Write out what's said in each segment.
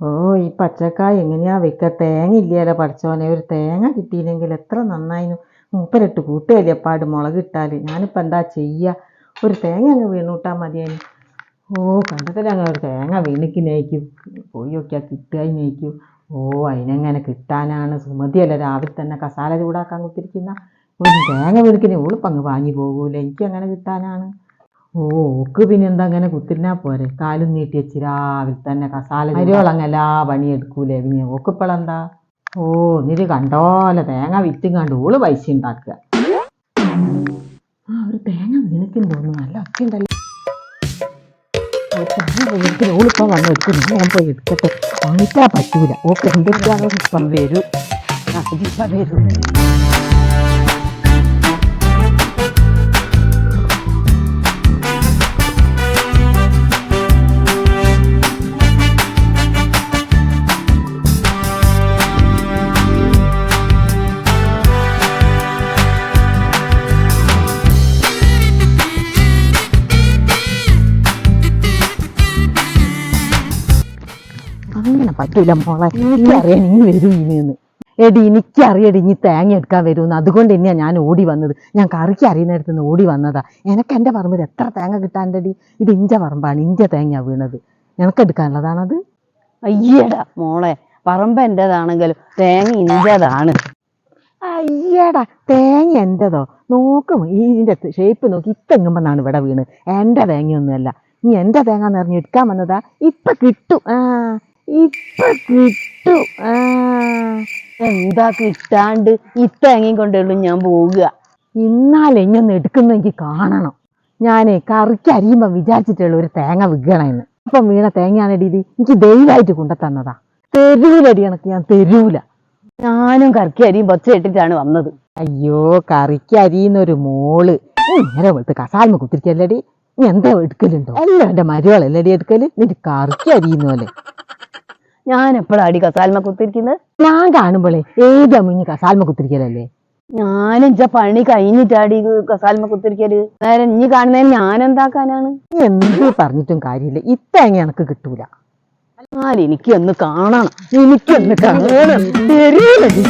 ഓ ഈ പച്ചക്കായ എങ്ങനെയാ വെക്ക? തേങ്ങ ഇല്ലല്ലോ പഠിച്ചോനെ ഒരു തേങ്ങ കിട്ടിയില്ലെങ്കിൽ എത്ര നന്നായിരുന്നു മൂപ്പരിട്ട് കൂട്ടുകയല്ലേ അപ്പാട് മുളക് ഇട്ടാൽ? ഞാനിപ്പോൾ എന്താ ചെയ്യുക ഒരു തേങ്ങ അങ്ങ് വീണൂട്ടാൽ മതിയായി ഓ കണ്ടത്തില്ല അങ്ങനെ ഒരു തേങ്ങ വീണിക്ക് നയിക്കും പോയി നോക്കിയാൽ നയിക്കും. ഓ അതിനെങ്ങനെ കിട്ടാനാണ്? സുമതിയല്ല രാവിലെ തന്നെ കസാല ചൂടാക്കാൻ കുത്തിരിക്കുന്ന. ഒരു തേങ്ങ വീണിക്കിനെ ഓളിപ്പങ്ങ് വാങ്ങി പോകൂല? എനിക്ക് അങ്ങനെ കിട്ടാനാണ്. ഓ ഓക്ക് പിന്നെ എന്താ അങ്ങനെ കുത്തിരിഞ്ഞാ പോരെ? കാലും നീട്ടി വെച്ച് രാവിലെ തന്നെ കസാല അരിയോളങ്ങ് പണി എടുക്കൂലേ? പിന്നെ ഓക്കിപ്പോഴെന്താ ഓ എന്നിട്ട് കണ്ടോലെ? തേങ്ങ വിറ്റും കണ്ട് ഓൾ പൈസ ഉണ്ടാക്കുക. ആ ഒരു തേങ്ങ വീണിക്കും തോന്നുന്നു. നല്ല ഒക്കെയുണ്ടല്ലോ തേങ്ങ വന്ന് എടുക്കും ഞാൻ പോയി എടുക്കട്ടെ. വാങ്ങിച്ചാ പറ്റൂല. ഓക്കെ എന്തൊക്കെയാണോ ഇപ്പം വരൂ. വരൂ. പറ്റൂല മോളെ എനിക്കറിയാൻ ഇനി വരൂ ഇനിയെന്ന്. എടി എനിക്കറിയടി ഇനി തേങ്ങ എടുക്കാൻ വരുമെന്ന്. അതുകൊണ്ട് തന്നെയാണ് ഞാൻ ഓടി വന്നത്. ഞാൻ കറിക്ക് അറിയുന്നിടത്ത് നിന്ന് ഓടി വന്നതാ. എനക്ക് എന്റെ പറമ്പിൽ എത്ര തേങ്ങ കിട്ടാണ്ടടി ഇത് ഇഞ്ച പറമ്പാണ്. ഇഞ്ച തേങ്ങ വീണത്. എനക്ക് എടുക്കാനുള്ളതാണത്? അയ്യടാ മോളെ പറമ്പ് എന്റെതാണെങ്കിലും തേങ്ങ ഇഞ്ചതാണ്. അയ്യടാ തേങ്ങ എന്റെതോ നോക്കും ഇതിന്റെ ഷേപ്പ് നോക്കി. ഇത്തെങ്ങുമ്പോന്നാണ് ഇവിടെ വീണ്. എന്റെ തേങ്ങയൊന്നുമല്ല. ഇനി എന്റെ തേങ്ങ എന്ന് പറഞ്ഞ് എടുക്കാൻ വന്നതാ. ഇപ്പം കിട്ടും. ആ ഇപ്പൊ കിട്ടും. ആ എന്താ കിട്ടാണ്ട്? ഇത്തേങ്ങയും തേങ്ങയും കൊണ്ടുള്ളൂ ഞാൻ പോവുക. ഇന്നാലെ ഞാൻ എടുക്കുന്നെങ്കിൽ കാണണം. ഞാനേ കറിക്ക് അരിയുമ്പോ വിചാരിച്ചിട്ടുള്ള ഒരു തേങ്ങ വിൽക്കണമെന്ന്. ഇപ്പം വീണ തേങ്ങയാണെടി ഇത് എനിക്ക് കൊണ്ടു തന്നതാ. തെരുവിലടി കണക്ക് ഞാൻ തെരുവില ഞാനും കറിക്ക് അരിയും പച്ച ഇട്ടിട്ടാണ് വന്നത്. അയ്യോ കറിക്ക് അരിയുന്നൊരു മോൾ. നേരെ വെളുത്ത് കസാൽമ കുത്തിരിക്കല്ലടി നീ എന്താ എടുക്കലുണ്ടോ? എല്ലാം എന്റെ മരുവാളല്ലടി എടുക്കൽ? നിന്റെ കറിക്ക് അരിയുന്ന പോലെ എപ്പോഴാ അടി കസാൽമ കുത്തിരിക്കുന്നത്? ഞാൻ കാണുമ്പോളേ ഏതാ മുങ്ങി കസാൽമ കുത്തിരിക്കലല്ലേ? ഞാനും ഇച്ച പണി കഴിഞ്ഞിട്ടാടി കസാൽമ കുത്തിരിക്കൽ. നേരം ഇനി കാണുന്നതിന് ഞാൻ എന്താക്കാനാണ് എന്ത് പറഞ്ഞിട്ടും കാര്യമില്ല. ഈ തേങ്ങ എനക്ക് കിട്ടൂല. എന്നാൽ എനിക്ക് ഒന്ന് കാണണം. എനിക്ക് ഒന്ന് കാണണം തെരുവിലടി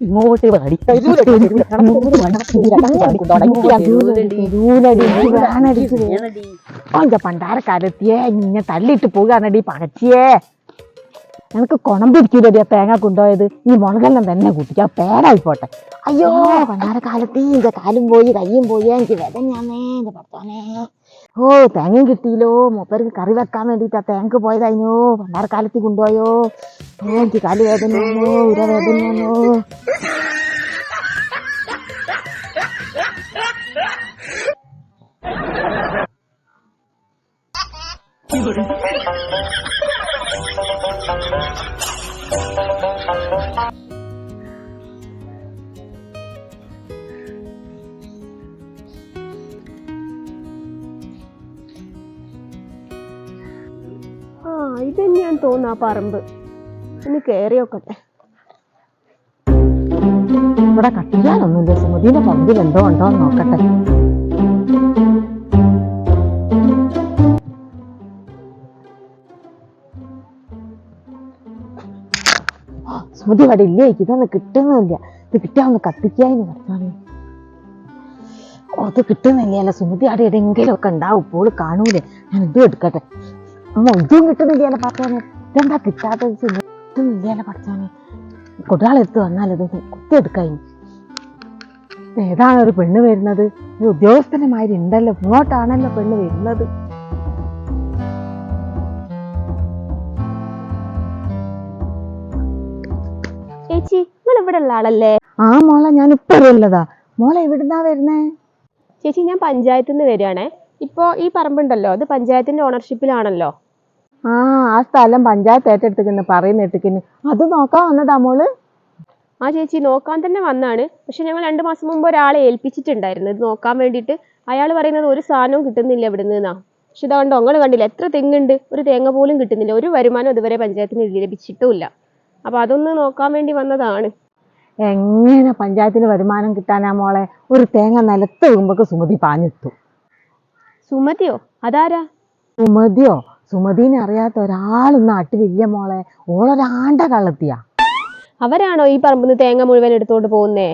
ഇങ്ങോട്ട് വാടി പണ്ടാരക്കാലത്തിയേ ഇങ്ങനെ തല്ലിട്ട് പോകാനടി പകച്ചിയേ എനിക്ക് കുണം പിടിക്കൂലടി ആ തേങ്ങ കൊണ്ടുപോയത് ഈ മുളകെല്ലാം തന്നെ കൂട്ടിക്ക് ആ പേരായി പോട്ടെ അയ്യോ പണ്ടാരക്കാലത്ത് എന്റെ കാലും പോയി കയ്യും പോയി എനിക്ക് വേദനയാന്നേ എന്റെ ഭർത്താനേ ഓ തേങ്ങയും കിട്ടിയില്ലോ. മൂപ്പർക്ക് കറി വെക്കാൻ വേണ്ടിയിട്ട് ആ തേങ്ങ പോയതായിനോ പണ്ടാരക്കാലത്ത് കൊണ്ടുപോയോ. എനിക്ക് കാൽ വേദനയാണോ ഉര വേദനയാണോ ആ ഇത് തന്നെയാണ് തോന്നുന്നു ആ പറമ്പ്. ഒന്ന് കയറി നോക്കട്ടെ. ഇവിടെ കട്ടിയാലൊന്നുമില്ല സുമതിയുടെ പറമ്പിൽ എന്തോ ഉണ്ടോ എന്ന് നോക്കട്ടെ. സുമതി ഇവിടെ ഇല്ല? ഇതൊന്ന് കിട്ടുന്നില്ല. ഇത് കിട്ടിയാ ഒന്ന് കത്തിക്കാന്ന് പറഞ്ഞാൽ. ഓ അത് കിട്ടുന്നില്ല സുമതി അവിടെ എവിടെയെങ്കിലും ഒക്കെ ഉണ്ടാവും. ഇപ്പോൾ കാണൂലേ? ഞാൻ ഇതും എടുക്കട്ടെ. ഇതും കിട്ടുന്നില്ല പറ്റാന് ഇതെന്താ കിട്ടാത്തത് കിട്ടുന്നില്ല പറ്റാന് കൊടാളെടുത്ത് വന്നാൽ ഇത് കുത്തിയെടുക്കാൻ ഏതാണ് ഒരു പെണ്ണ് വരുന്നത്? ഉദ്യോഗസ്ഥനുമാരി ഉണ്ടല്ലോ. ഇങ്ങോട്ടാണല്ലോ പെണ്ണ് വരുന്നത്. ചേച്ചി നിങ്ങൾ ഇവിടെ ഉള്ള ആളല്ലേ? ആ മോളെ ഞാൻ ഇപ്പൊ ഉള്ളതാ. മോളെ എവിടുന്നാ വരുന്നേ? ചേച്ചി ഞാൻ പഞ്ചായത്തിൽ നിന്ന് വരികയാണേ. ഇപ്പോ ഈ പറമ്പുണ്ടല്ലോ. അത് പഞ്ചായത്തിന്റെ ഓണർഷിപ്പിലാണല്ലോ ആ ആ സ്ഥലം പഞ്ചായത്ത് ഏറ്റെടുത്തിക്കുന്നു പറയുന്ന ഇട്ടിക്കുന്നു അത് നോക്കാൻ വന്നതാ മോൾ? ആ ചേച്ചി നോക്കാൻ തന്നെ വന്നാണ്. പക്ഷെ ഞങ്ങൾ രണ്ട് മാസം മുമ്പ് ഒരാളെ ഏൽപ്പിച്ചിട്ടുണ്ടായിരുന്നു. ഇത് നോക്കാൻ വേണ്ടിയിട്ട് അയാൾ പറയുന്നത് ഒരു സാധനവും കിട്ടുന്നില്ല ഇവിടെ നിന്നാ പക്ഷെ ഇതാ കണ്ടോ നിങ്ങൾ കണ്ടില്ല. എത്ര തെങ്ങുണ്ട്? ഒരു തേങ്ങ പോലും കിട്ടുന്നില്ല. ഒരു വരുമാനം ഇതുവരെ പഞ്ചായത്തിന് ലഭിച്ചിട്ടുമില്ല. അപ്പൊ അതൊന്ന് നോക്കാൻ വേണ്ടി വന്നതാണ്. എങ്ങനെ പഞ്ചായത്തിന് വരുമാനം കിട്ടാനാ മോളെ? ഒരു തേങ്ങ നിലത്ത് വീഴുമ്പോക്ക് സുമതി പാഞ്ഞെത്തു സുമതിയോ? അതാരാ? സുമതിയോ? സുമതിനെ അറിയാത്ത ഒരാളും നാട്ടിലില്ല മോളെ. ഓളൊരാണ്ട കള്ളത്തിയാ. അവരാണോ ഈ പറമ്പിൽ നിന്ന് തേങ്ങ മുഴുവൻ എടുത്തോണ്ട് പോകുന്നേ?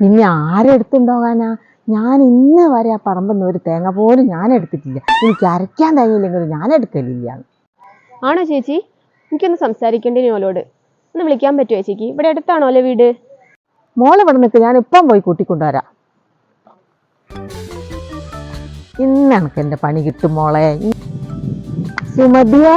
പിന്നെ ആരെടുത്തുണ്ടോകാനാ ഞാൻ ഇന്ന് വരെ ആ പറമ്പിൽ നിന്ന് ഒരു തേങ്ങ പോലും ഞാൻ എടുത്തിട്ടില്ല. എനിക്ക് അരയ്ക്കാൻ തേങ്ങയില്ലെങ്കിലും ഞാൻ എടുക്കലില്ല. ആണോ ചേച്ചി? എനിക്കൊന്ന് സംസാരിക്കേണ്ടി ഓലോട്? ഒന്ന് വിളിക്കാൻ പറ്റുമോ ചേച്ചിക്ക്? ഇവിടെ അടുത്താണോ അല്ലേ വീട്? മോളെ ഇവിടെ നിൽക്ക് ഞാൻ ഇപ്പം പോയി കൂട്ടിക്കൊണ്ടുവരാം. ഇന്ന് എനക്ക് എന്റെ പണി കിട്ടും മോളെ. സുമതിയെ?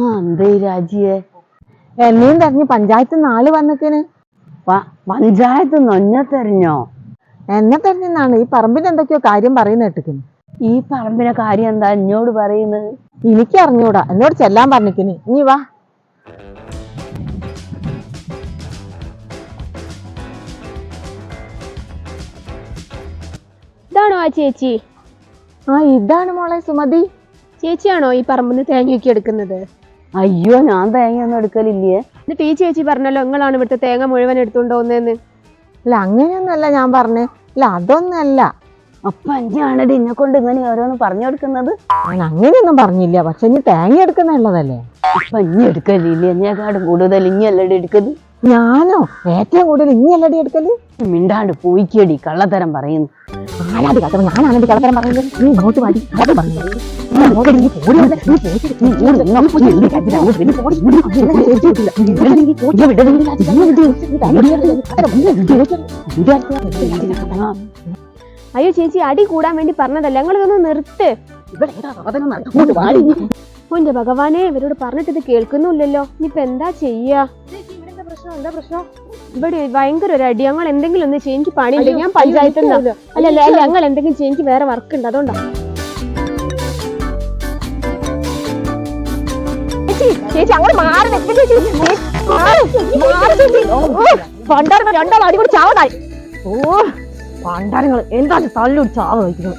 ആ എന്തേ രാജിയെ? എന്നെയും തെരഞ്ഞു പഞ്ചായത്ത് നാൾ വന്നക്കിന് പഞ്ചായത്ത് നൊഞ്ഞ തെരഞ്ഞോ? എന്നെ തെരഞ്ഞെന്നാണ്. ഈ പറമ്പിന് എന്തൊക്കെയോ കാര്യം പറയുന്ന കേട്ടിക്കന് ഈ പറമ്പിനെ കാര്യം എന്താ എന്നോട് പറയുന്നത് എനിക്ക് അറിഞ്ഞൂടാ. എന്നോട് ചെല്ലാൻ പറഞ്ഞിക്കിന് ഇനി വാ. ഇതാണോ ആ ചേച്ചി? ആ ഇതാണ് മോളെ സുമതി. ചേച്ചിയാണോ ഈ പറമ്പിൽ നിന്ന് തേങ്ങയൊക്കെ എടുക്കുന്നത്? അയ്യോ ഞാൻ തേങ്ങയൊന്നും എടുക്കലില്ലേ? എന്നിട്ട് ഈ ചേച്ചി പറഞ്ഞല്ലോ നിങ്ങളാണ് ഇവിടുത്തെ തേങ്ങ മുഴുവൻ എടുത്തുകൊണ്ട് പോകുന്നതെന്ന് അല്ല അങ്ങനെയൊന്നല്ല ഞാൻ പറഞ്ഞേ. അല്ല അതൊന്നല്ല. അപ്പൊ അഞ്ചാണടി എന്നെ കൊണ്ട് ഇങ്ങനെ ഓരോന്ന് പറഞ്ഞു കൊടുക്കുന്നത്? ഞാൻ അങ്ങനെയൊന്നും പറഞ്ഞില്ല. പക്ഷെ ഇനി തേങ്ങ എടുക്കുന്നുള്ളതല്ലേ അപ്പൊ ഇനി എടുക്കലില്ലേ. എന്നെക്കാട് കൂടുതൽ ഇനി അല്ലടി എടുക്കൽ? ഞാനോ ഏറ്റവും കൂടുതൽ ഇനിയല്ലടി എടുക്കൽ മിണ്ടാണ്ട് പോയിക്കടി കള്ളത്തരം പറയുന്നു ആരാടി കള്ളത്തരം ഞാനാണടി കള്ളത്തരം പറയുന്നത് നീ നോട്ട് പോടി വിട്. വിട്. അയ്യോ ചേച്ചി അടി കൂടാൻ വേണ്ടി പറഞ്ഞതല്ല ഞങ്ങളിതൊന്ന് നിർത്ത് ഇവിടെ ഏതാ സാധനം എന്ന് അങ്ങോട്ട് വാടി. ഓ ഭഗവാനെ ഇവരോട് പറഞ്ഞിട്ട് ഇത് കേൾക്കുന്നില്ലല്ലോ ഇനിയിപ്പോ എന്താ ചെയ്യാ ഇവിടെ ഭയങ്കര ഒരു അടി. ഞങ്ങൾ എന്തെങ്കിലും ഒന്ന് ചെയ്യും. പണി ഞാൻ പഞ്ചായത്തിൽ അല്ല അല്ല ഞങ്ങൾ എന്തെങ്കിലും എനിക്ക് വേറെ വർക്ക് ഉണ്ട്. അതുകൊണ്ടാ. ചേച്ചി അങ്ങനെ മാറി നിൽക്ക് ചേച്ചി മാറി, മാറി ചേച്ചി. ഓ, പണ്ടാരം രണ്ടാൾ അടിപൊളി ചാവതായി. ഓ പണ്ടാരങ്ങൾ. എന്താണ് തല്ലൊരു ചാവ വഹിക്കുന്നത്